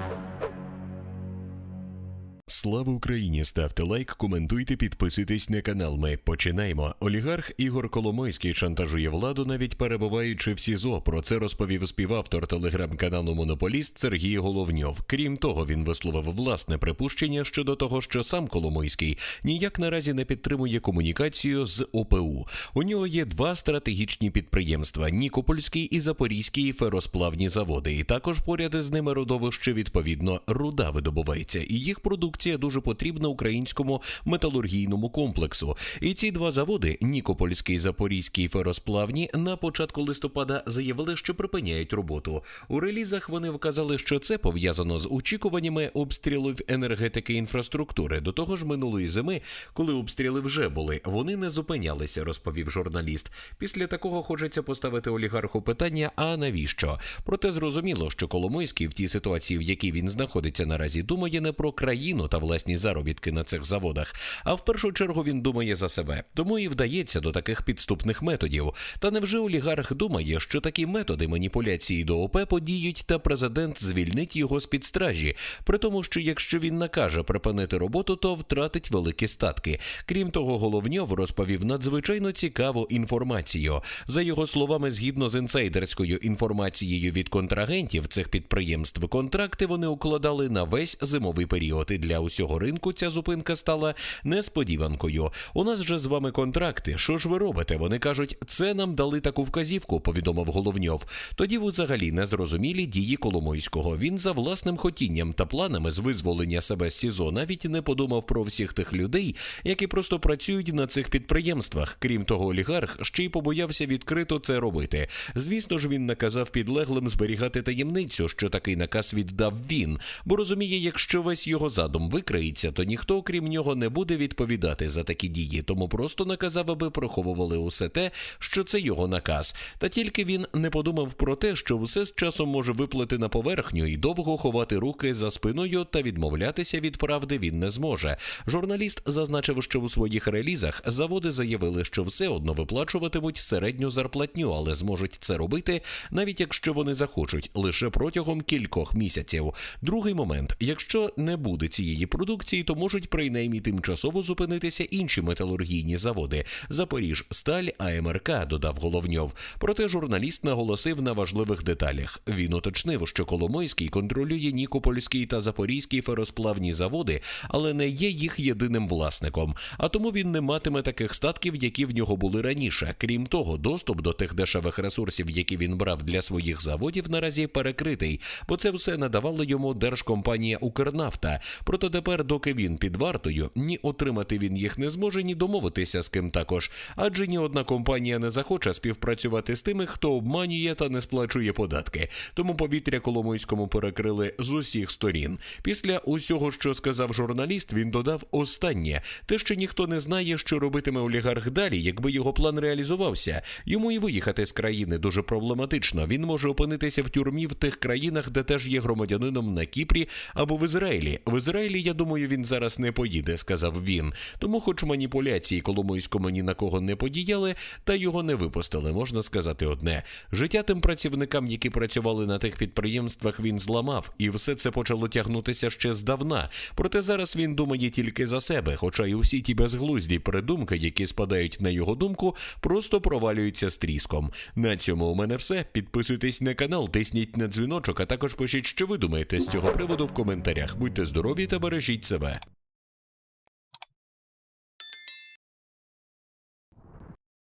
Thank you. Слава Україні! Ставте лайк, коментуйте, підписуйтесь на канал. Ми починаємо. Олігарх Ігор Коломойський шантажує владу, навіть перебуваючи в СІЗО. Про це розповів співавтор телеграм-каналу Монополіст Сергій Головньов. Крім того, він висловив власне припущення щодо того, що сам Коломойський ніяк наразі не підтримує комунікацію з ОПУ. У нього є два стратегічні підприємства: Нікопольський і Запорізький феросплавні заводи. І також поряд із ними родовище відповідно руда видобувається, і їх продукція дуже потрібна українському металургійному комплексу. І ці два заводи Нікопольський Запорізький феросплавні на початку листопада заявили, що припиняють роботу. У релізах вони вказали, що це пов'язано з очікуваннями обстрілів енергетики і інфраструктури. До того ж, минулої зими, коли обстріли вже були, вони не зупинялися, розповів журналіст. Після такого хочеться поставити олігарху питання: а навіщо? Проте зрозуміло, що Коломойський в тій ситуації, в якій він знаходиться наразі, думає не про країну та власні заробітки на цих заводах, а в першу чергу він думає за себе. Тому і вдається до таких підступних методів. Та невже олігарх думає, що такі методи маніпуляції до ОП подіють, та президент звільнить його з під стражі, при тому, що якщо він накаже припинити роботу, то втратить великі статки. Крім того, головньов розповів надзвичайно цікаву інформацію. За його словами, згідно з інсайдерською інформацією від контрагентів цих підприємств, контракти вони укладали на весь зимовий період. І для усього ринку ця зупинка стала несподіванкою. У нас же з вами контракти. Що ж ви робите? Вони кажуть, це нам дали таку вказівку, повідомив Головньов. Тоді взагалі не зрозумілі дії Коломойського. Він за власним хотінням та планами з визволення себе з СІЗО навіть не подумав про всіх тих людей, які просто працюють на цих підприємствах. Крім того, олігарх ще й побоявся відкрито це робити. Звісно ж, він наказав підлеглим зберігати таємницю, що такий наказ віддав він, бо розуміє, якщо весь його задум викриється, то ніхто, окрім нього, не буде відповідати за такі дії. Тому просто наказав, аби приховували усе те, що це його наказ. Та тільки він не подумав про те, що все з часом може виплити на поверхню і довго ховати руки за спиною та відмовлятися від правди він не зможе. Журналіст зазначив, що у своїх релізах заводи заявили, що все одно виплачуватимуть середню зарплатню, але зможуть це робити, навіть якщо вони захочуть, лише протягом кількох місяців. Другий момент, якщо не буде цієї продукції, то можуть принаймні тимчасово зупинитися інші металургійні заводи Запоріж, Сталь, АМРК, додав Головньов. Проте журналіст наголосив на важливих деталях. Він уточнив, що Коломойський контролює Нікопольський та Запорізький феросплавні заводи, але не є їх єдиним власником. А тому він не матиме таких статків, які в нього були раніше. Крім того, доступ до тих дешевих ресурсів, які він брав для своїх заводів, наразі перекритий, бо це все надавала йому держкомпанія Укрнафта. Проте тепер, доки він під вартою, ні отримати він їх не зможе, ні домовитися з ким також. Адже ні одна компанія не захоче співпрацювати з тими, хто обманює та не сплачує податки. Тому повітря Коломойському перекрили з усіх сторін. Після усього, що сказав журналіст, він додав останнє: те, що ніхто не знає, що робитиме олігарх далі, якби його план реалізувався. Йому і виїхати з країни дуже проблематично. Він може опинитися в тюрмі в тих країнах, де теж є громадянином на Кіпрі або в Ізраїлі. В Ізраїлі, я думаю, він зараз не поїде, сказав він. Тому, хоч маніпуляції Коломойському ні на кого не подіяли, та його не випустили, можна сказати одне. Життя тим працівникам, які працювали на тих підприємствах, він зламав, і все це почало тягнутися ще здавна. Проте зараз він думає тільки за себе, хоча й усі ті безглузді придумки, які спадають на його думку, просто провалюються з тріском. На цьому у мене все. Підписуйтесь на канал, тисніть на дзвіночок, а також пишіть, що ви думаєте з цього приводу в коментарях. Будьте здорові та бережіть себе.